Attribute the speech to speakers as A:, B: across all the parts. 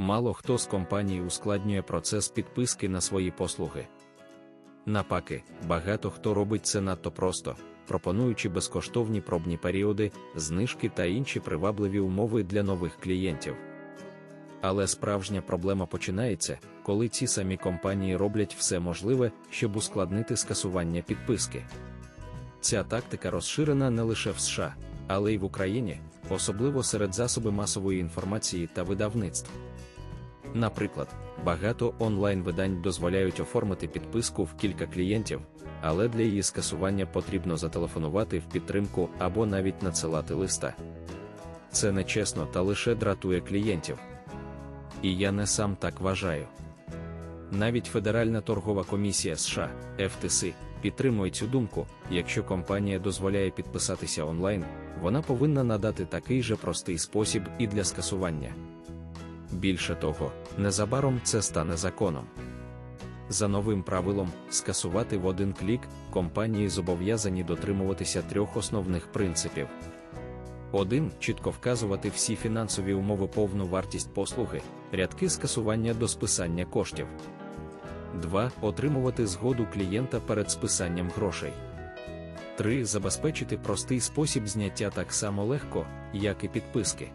A: Мало хто з компаній ускладнює процес підписки на свої послуги. Напаки, багато хто робить це надто просто, пропонуючи безкоштовні пробні періоди, знижки та інші привабливі умови для нових клієнтів. Але справжня проблема починається, коли ці самі компанії роблять все можливе, щоб ускладнити скасування підписки. Ця тактика розширена не лише в США, але й в Україні, особливо серед засобів масової інформації та видавництв. Наприклад, багато онлайн-видань дозволяють оформити підписку в кілька клієнтів, але для її скасування потрібно зателефонувати в підтримку або навіть надсилати листа. Це нечесно та лише дратує клієнтів. І я не сам так вважаю. Навіть Федеральна торгова комісія США FTC, підтримує цю думку, якщо компанія дозволяє підписатися онлайн, вона повинна надати такий же простий спосіб і для скасування. Більше того, незабаром це стане законом. За новим правилом, скасувати в один клік, компанії зобов'язані дотримуватися трьох основних принципів. 1. Чітко вказувати всі фінансові умови повну вартість послуги, рядки скасування до списання коштів. 2. Отримувати згоду клієнта перед списанням грошей. 3. Забезпечити простий спосіб зняття так само легко, як і підписки.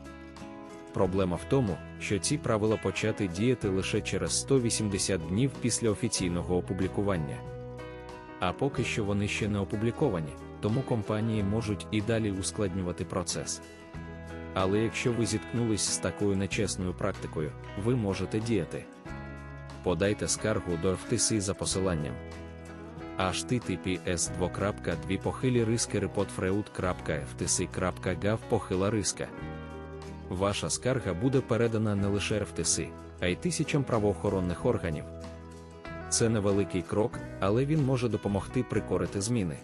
A: Проблема в тому, що ці правила почати діяти лише через 180 днів після офіційного опублікування. А поки що вони ще не опубліковані, тому компанії можуть і далі ускладнювати процес. Але якщо ви зіткнулись з такою нечесною практикою, ви можете діяти. Подайте скаргу до FTC за посиланням https 2.2 похилі риски repotfreud.ftc.gov похила риска. Ваша скарга буде передана не лише FTC, а й тисячам правоохоронних органів. Це невеликий крок, але він може допомогти прикорити зміни.